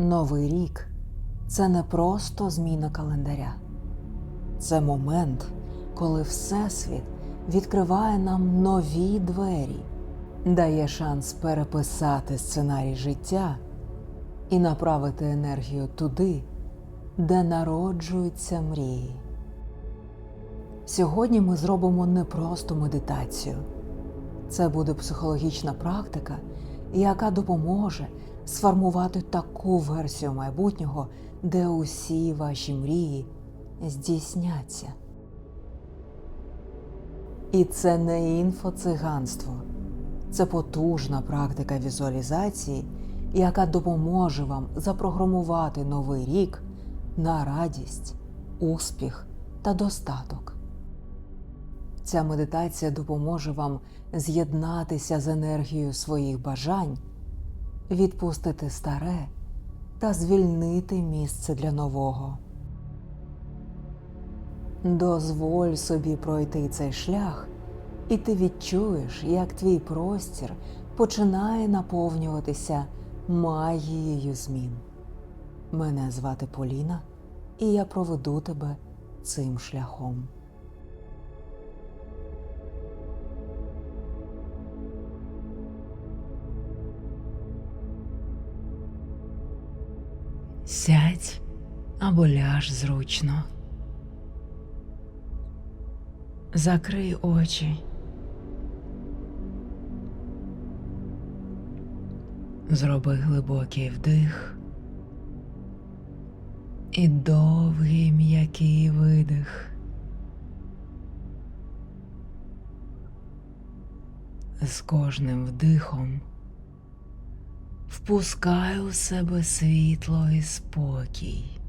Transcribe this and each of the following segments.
Новий рік це не просто зміна календаря, це момент, коли Всесвіт відкриває нам нові двері, дає шанс переписати сценарій життя і направити енергію туди, де народжуються мрії. Сьогодні ми зробимо не просто медитацію. Це буде психологічна практика, яка допоможе сформувати таку версію майбутнього, де усі ваші мрії здійсняться. І це не інфоциганство, це потужна практика візуалізації, яка допоможе вам запрограмувати новий рік на радість, успіх та достаток. Ця медитація допоможе вам з'єднатися з енергією своїх бажань, відпустити старе та звільнити місце для нового. Дозволь собі пройти цей шлях, і ти відчуєш, як твій простір починає наповнюватися магією змін. Мене звати Поліна, і я проведу тебе цим шляхом. Сядь або ляж зручно. Закрий очі. Зроби глибокий вдих і довгий м'який видих. З кожним вдихом впускай у себе світло і спокій.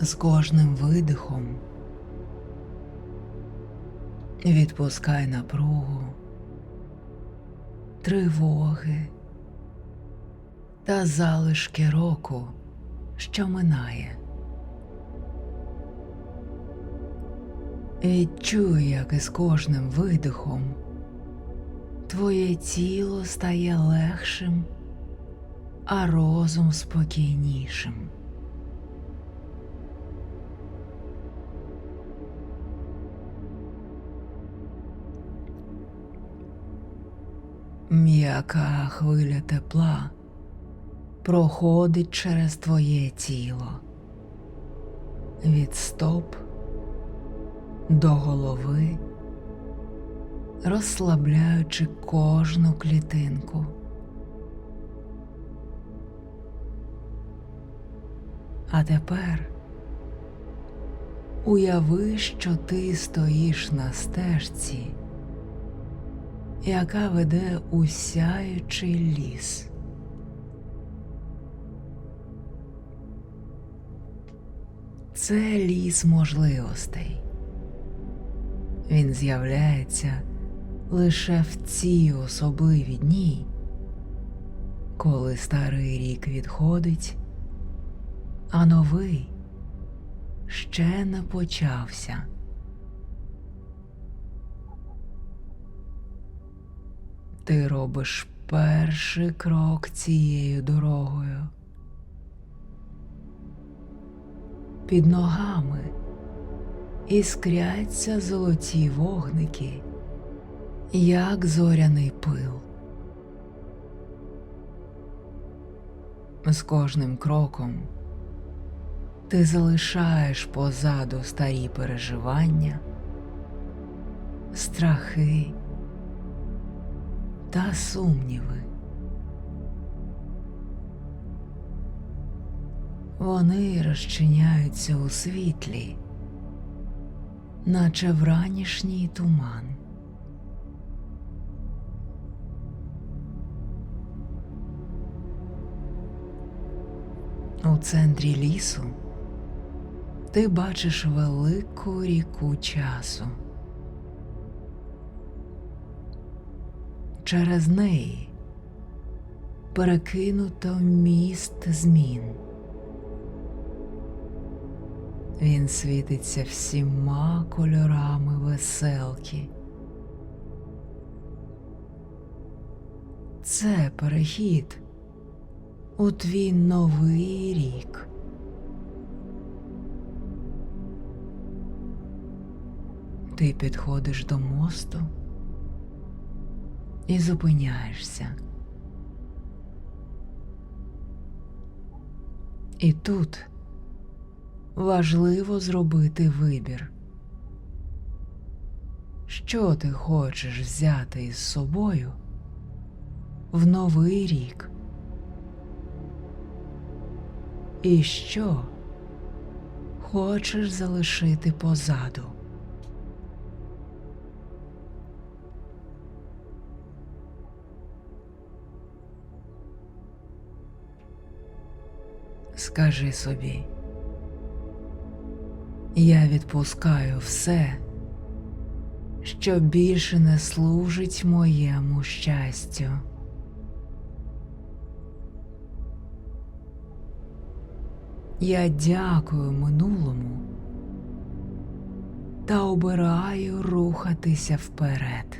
З кожним видихом відпускай напругу, тривоги та залишки року, що минає. Відчуй, як із кожним видихом твоє тіло стає легшим, а розум спокійнішим. М'яка хвиля тепла проходить через твоє тіло від стоп до голови, розслабляючи кожну клітинку. А тепер уяви, що ти стоїш на стежці, яка веде у сяючий ліс. Це ліс можливостей. Він з'являється лише в ці особливі дні, коли старий рік відходить, а новий ще не почався. Ти робиш перший крок цією дорогою. Під ногами іскряться золоті вогники, як зоряний пил. З кожним кроком ти залишаєш позаду старі переживання, страхи та сумніви. Вони розчиняються у світлі, наче вранішній туман. У центрі лісу ти бачиш велику ріку часу. Через неї перекинуто міст змін. Він світиться всіма кольорами веселки. це перехід у твій новий рік. Ти підходиш до мосту і зупиняєшся. І тут важливо зробити вибір. Що ти хочеш взяти із собою в новий рік? І що хочеш залишити позаду? Скажи собі, я відпускаю все, що більше не служить моєму щастю. Я дякую минулому та обираю рухатися вперед.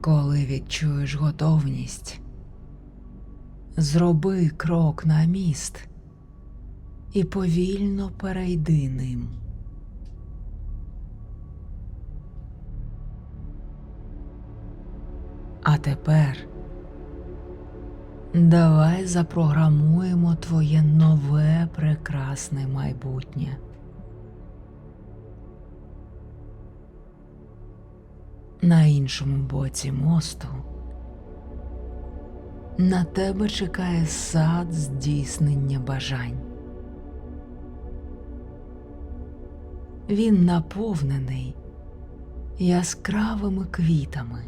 Коли відчуєш готовність, зроби крок на міст і повільно перейди ним. А тепер давай запрограмуємо твоє нове прекрасне майбутнє. На іншому боці мосту на тебе чекає сад здійснення бажань. Він наповнений яскравими квітами.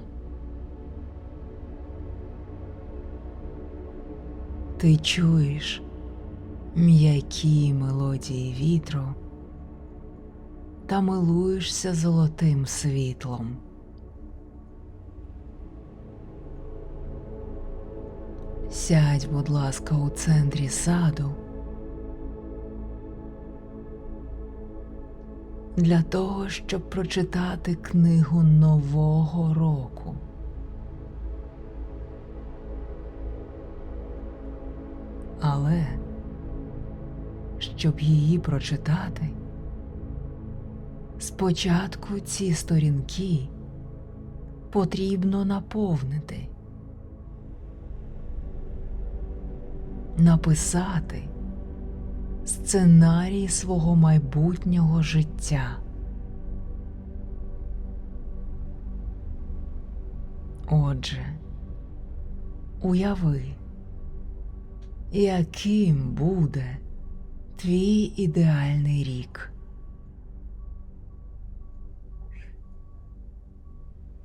Ти чуєш м'які мелодії вітру та милуєшся золотим світлом. Сядь, будь ласка, у центрі саду для того, щоб прочитати книгу Нового року. Але щоб її прочитати, спочатку ці сторінки потрібно наповнити. написати сценарій свого майбутнього життя. Отже, уяви, яким буде твій ідеальний рік.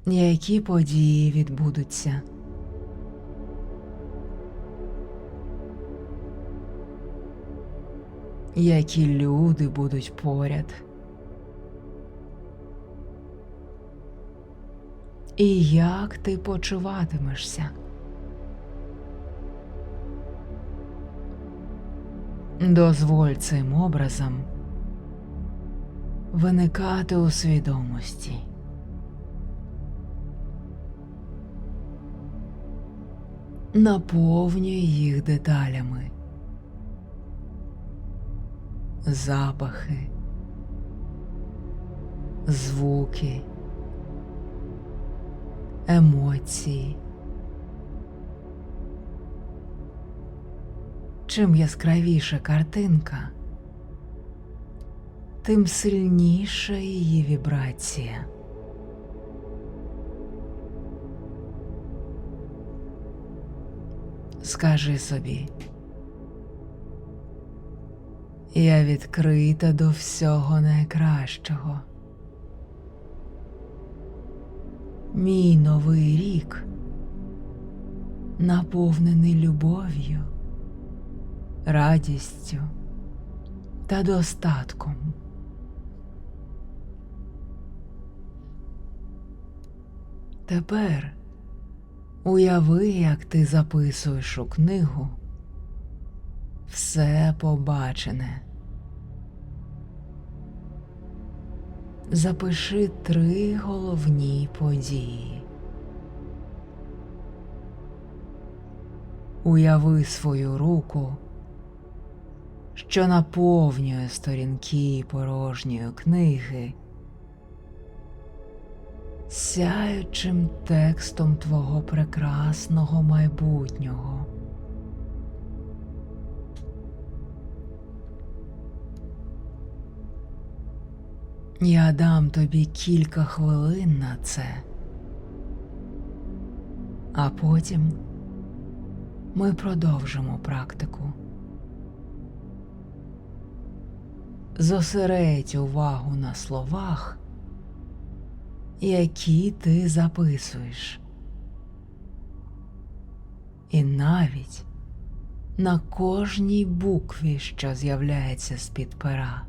Які події відбудуться? які люди будуть поряд. І як ти почуватимешся? Дозволь цим образом виникати у свідомості. Наповнюй їх деталями запахи, звуки, емоції. Чим яскравіша картинка, тим сильніша її вібрація. Скажи собі. Я відкрита до всього найкращого. Мій новий рік наповнений любов'ю, радістю та достатком. Тепер уяви, як ти записуєш у книгу все побачене. запиши три головні події. Уяви свою руку, що наповнює сторінки порожньої книги сяючим текстом твого прекрасного майбутнього. Я дам тобі кілька хвилин на це, а потім ми продовжимо практику. Зосередь увагу на словах, які ти записуєш, і навіть на кожній букві, що з'являється з-під пера.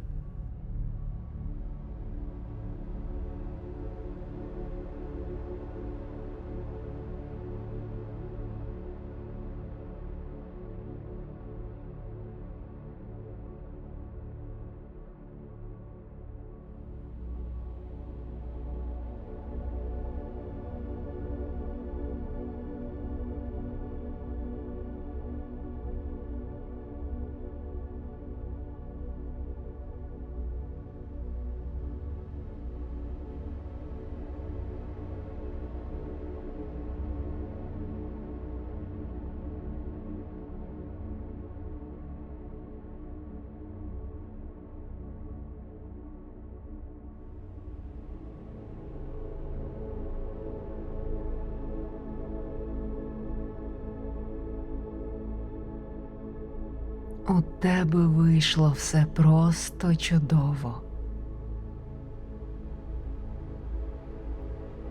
У тебе вийшло все просто чудово.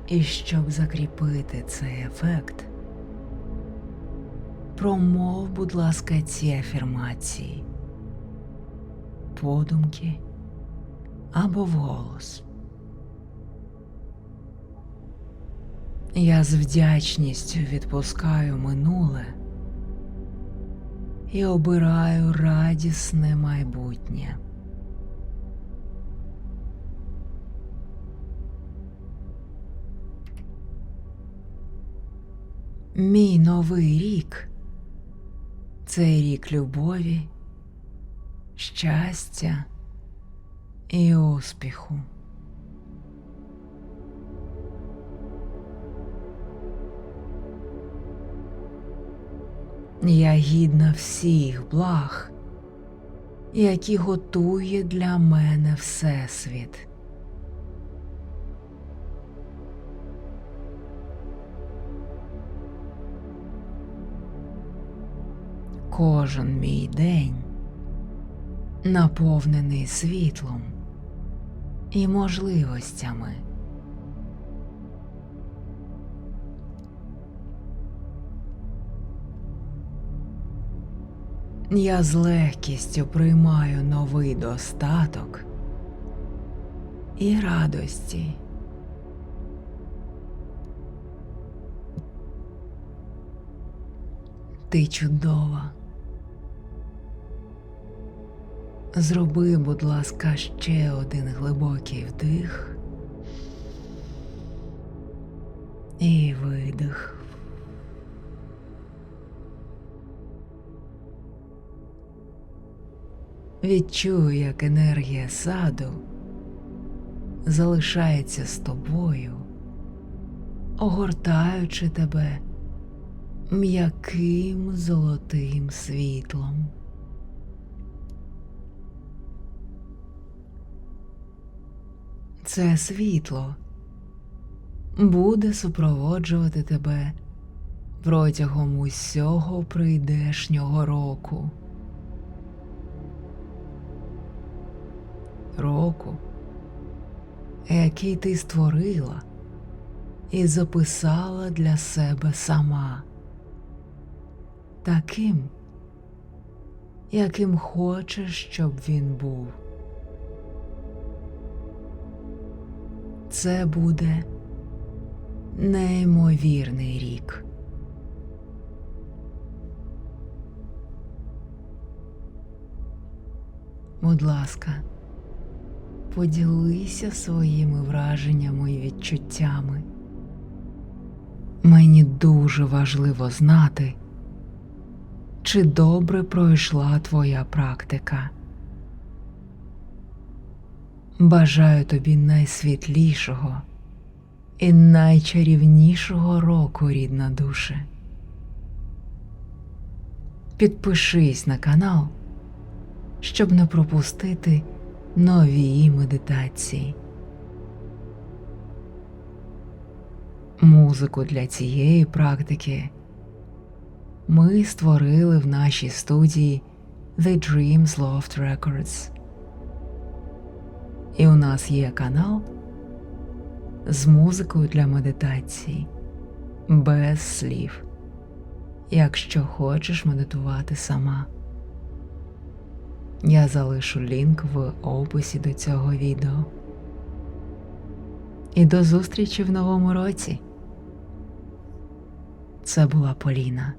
І щоб закріпити цей ефект, промов, будь ласка, ці афірмації, подумки або вголос. Я з вдячністю відпускаю минуле і обираю радісне майбутнє. Мій новий рік це рік любові, щастя і успіху. Я гідна всіх благ, які готує для мене Всесвіт. Кожен мій день наповнений світлом і можливостями. Я з легкістю приймаю новий достаток і радості. Ти чудова. Зроби, будь ласка, ще один глибокий вдих і видих. Відчую, як енергія саду залишається з тобою, огортаючи тебе м'яким золотим світлом. Це світло буде супроводжувати тебе протягом усього прийдешнього року. Року, який ти створила і записала для себе сама, таким, яким хочеш, щоб він був. Це буде неймовірний рік. Будь ласка, поділися своїми враженнями і відчуттями. Мені дуже важливо знати, чи добре пройшла твоя практика. Бажаю тобі найсвітлішого і найчарівнішого року, рідна душе. Підпишись на канал, щоб не пропустити нові медитації. Музику для цієї практики ми створили в нашій студії The Dreams Loft Records. І у нас є канал з музикою для медитації без слів, якщо хочеш медитувати сама. Я залишу лінк в описі до цього відео. І до зустрічі в новому році. Це була Поліна.